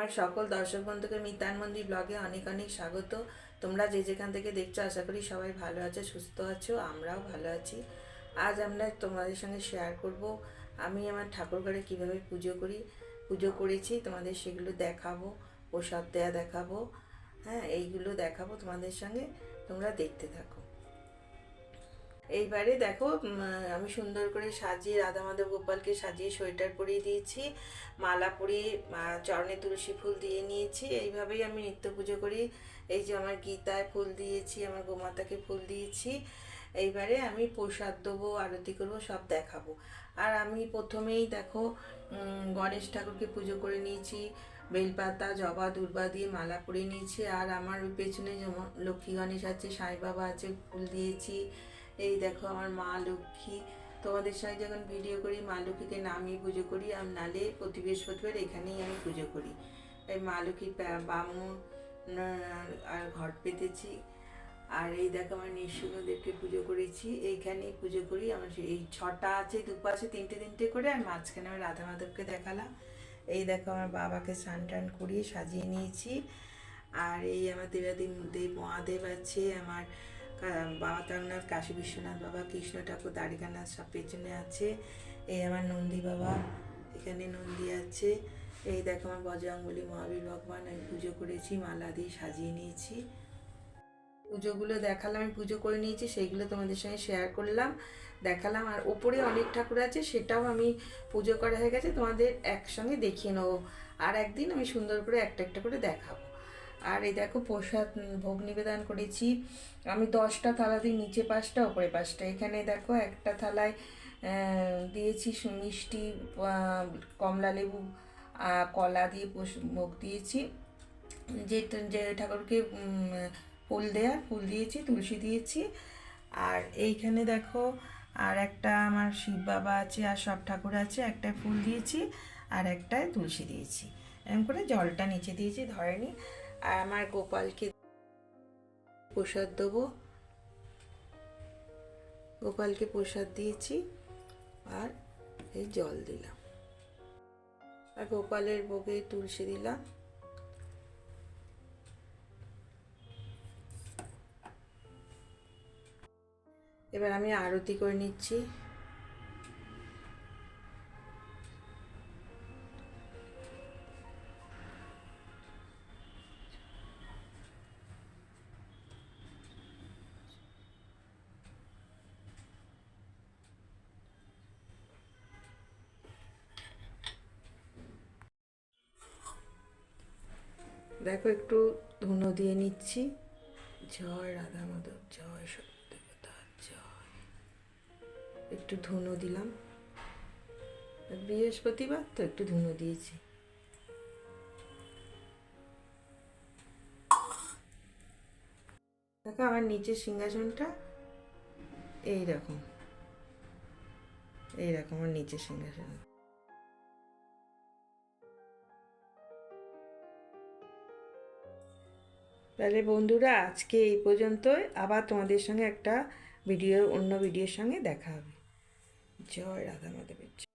আমার সকল দর্শক বন্ধুকে মিতান মন্দির ব্লগে অনেক অনেক স্বাগত। তোমরা যে যেখান থেকে দেখছ, আশা করি সবাই ভালো আছো, সুস্থ আছো, আমরাও ভালো আছি। আজ আমরা তোমাদের সঙ্গে শেয়ার করব, আমি আমার ঠাকুর ঘরে কীভাবে পুজো করি, পুজো করেছি, তোমাদের সেগুলো দেখাবো, প্রসাদ দেয়া দেখাবো হ্যাঁ এইগুলো দেখাবো তোমাদের সঙ্গে, তোমরা দেখতে থাকো। এইবারে দেখো আমি সুন্দর করে সাজিয়ে রাধা মাধব গোপালকে সাজিয়ে সোয়েটার পরিয়ে দিয়েছি, মালা পরিয়ে চরণে তুলসী ফুল দিয়ে নিয়েছি। এইভাবেই আমি নিত্য পুজো করি। এই যে আমার গীতায় ফুল দিয়েছি, আমার গোমাতাকে ফুল দিয়েছি। এইবারে আমি প্রসাদ দেবো, আরতি করব, সব দেখাবো। আর আমি প্রথমেই দেখো গণেশ ঠাকুরকে পুজো করে নিয়েছি, বেলপাতা, জবা, দুর্বা দিয়ে মালা পরিয়ে নিয়েছি। আর আমার পেছনে যেমন লক্ষ্মী গণেশ আছে, সাই বাবা আছে, ফুল দিয়েছি। এই দেখো আমার মা লক্ষ্মী। তোমাদের সঙ্গে যখন ভিডিও করি, মা লক্ষ্মীকে নামিয়ে পুজো করি, আর নালে প্রতি বৃহস্পতিবার এখানেই আমি পুজো করি। এই মা লক্ষ্মীর বামুন আর ঘট পেতেছি। আর এই দেখো আমার নৃসিংহদেবকে পুজো করেছি। এইখানেই পুজো করি। আমার এই ছটা আছে, দুপাশে তিনটে তিনটে করে, আর মাঝখানে আমি রাধা মাধবকে দেখালাম। এই দেখো আমার বাবাকে স্নান টান করিয়ে সাজিয়ে নিয়েছি। আর এই আমার দেবাদেব দেব মহাদেব আছে, আমার বাবা তারনাথ কাশী বিশ্বনাথ বাবা, কৃষ্ণ ঠাকুর, দ্বারিকানাথ সব পেছনে আছে। এই আমার নন্দী বাবা, এখানে নন্দী আছে। এই দেখো আমার বজরঙ্গলী মহাবীর ভগবান, আমি পুজো করেছি, মালা দিয়ে সাজিয়ে নিয়েছি। পুজোগুলো দেখালাম, আমি পুজো করে নিয়েছি, সেইগুলো তোমাদের সঙ্গে শেয়ার করলাম, দেখালাম। আর ওপরে অনেক ঠাকুর আছে, সেটাও আমি পুজো করা হয়ে গেছে, তোমাদের একসঙ্গে দেখিয়ে নেব। আর একদিন আমি সুন্দর করে একটা একটা করে দেখাবো। আর এই দেখো প্রসাদ ভোগ নিবেদন করেছি। আমি দশটা থালা দিই, নিচে পাঁচটা, ওপরে পাঁচটা। এখানে দেখো একটা থালায় দিয়েছি মিষ্টি কমলা লেবু কলা দিয়ে ভোগ দিয়েছি। যে যে ঠাকুরকে ফুল দেয়া, ফুল দিয়েছি, তুলসী দিয়েছি। আর এইখানে দেখো আর একটা আমার শিব বাবা আছে আর সব ঠাকুর আছে একটা ফুল দিয়েছি আর একটায় তুলসী দিয়েছি। এরকম করে জলটা নিচে দিয়েছি ধরেনি আর আমার গোপালকে প্রসাদ দেবো। গোপালকে প্রসাদ দিয়েছি আর এই জল দিলাম। আর গোপালের ভোগে তুলসী দিলাম। এবার আমি আরতি করে নিচ্ছি। দেখো, একটু ধুনো দিয়ে নিচ্ছি। জয় রাধা মাধব জয় সত্যদেবতা, জয়। একটু ধুনো দিলাম। বৃহস্পতিবার তো একটু ধুনো দিয়েছি। দেখো, আমার নিচের সিংহাসনটা এই রকম। এই রকম, আমার নিচের সিংহাসন। তাহলে বন্ধুরা, আজকে এই পর্যন্তই আবার তোমাদের সঙ্গে একটা ভিডিও অন্য ভিডিওর সঙ্গে দেখা হবে জয় রাধা মাধবের।